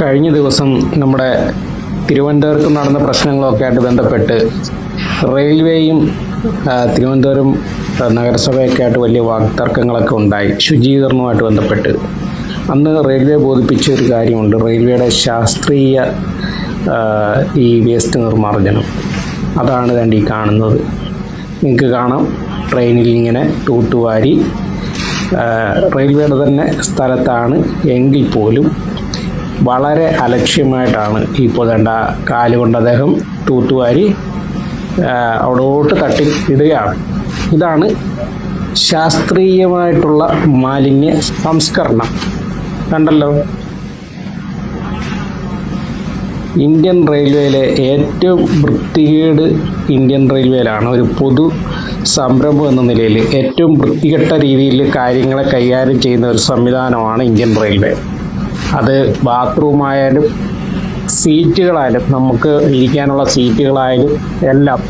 കഴിഞ്ഞ ദിവസം നമ്മുടെ തിരുവനന്തപുരത്ത് നടന്ന പ്രശ്നങ്ങളൊക്കെ ആയിട്ട് ബന്ധപ്പെട്ട് റെയിൽവേയും തിരുവനന്തപുരം നഗരസഭയൊക്കെ ആയിട്ട് വലിയ വാക്തർക്കങ്ങളൊക്കെ ഉണ്ടായി ശുചീകരണവുമായിട്ട് ബന്ധപ്പെട്ട്. അന്ന് റെയിൽവേ ബോധിപ്പിച്ച ഒരു കാര്യമുണ്ട് റെയിൽവേയുടെ ശാസ്ത്രീയ ഈ വേസ്റ്റ് നിർമ്മാർജനം. അതാണ് കണ്ട് ഈ കാണുന്നത്. നിങ്ങൾക്ക് കാണാം ട്രെയിനിൽ ഇങ്ങനെ തൂത്തുവാരി റെയിൽവേയുടെ തന്നെ സ്ഥലത്താണ് എങ്കിൽ പോലും വളരെ അലക്ഷ്യമായിട്ടാണ് ഇപ്പോൾ വേണ്ട കാലുകൊണ്ട് അദ്ദേഹം തൂത്തുവാരി അവിടോട്ട് തട്ടി ഇടുകയാണ്. ഇതാണ് ശാസ്ത്രീയമായിട്ടുള്ള മാലിന്യ സംസ്കരണം. കണ്ടല്ലോ? ഇന്ത്യൻ റെയിൽവേയിലെ ഏറ്റവും വൃത്തികേട് ഇന്ത്യൻ റെയിൽവേയിലാണ്. ഒരു പൊതു സംരംഭം എന്ന നിലയിൽ ഏറ്റവും വൃത്തികെട്ട രീതിയിൽ കാര്യങ്ങളെ കൈകാര്യം ചെയ്യുന്ന ഒരു സംവിധാനമാണ് ഇന്ത്യൻ റെയിൽവേ. അത് ബാത്റൂമായാലും സീറ്റുകളായാലും നമുക്ക് ഇരിക്കാനുള്ള സീറ്റുകളായാലും എല്ലാം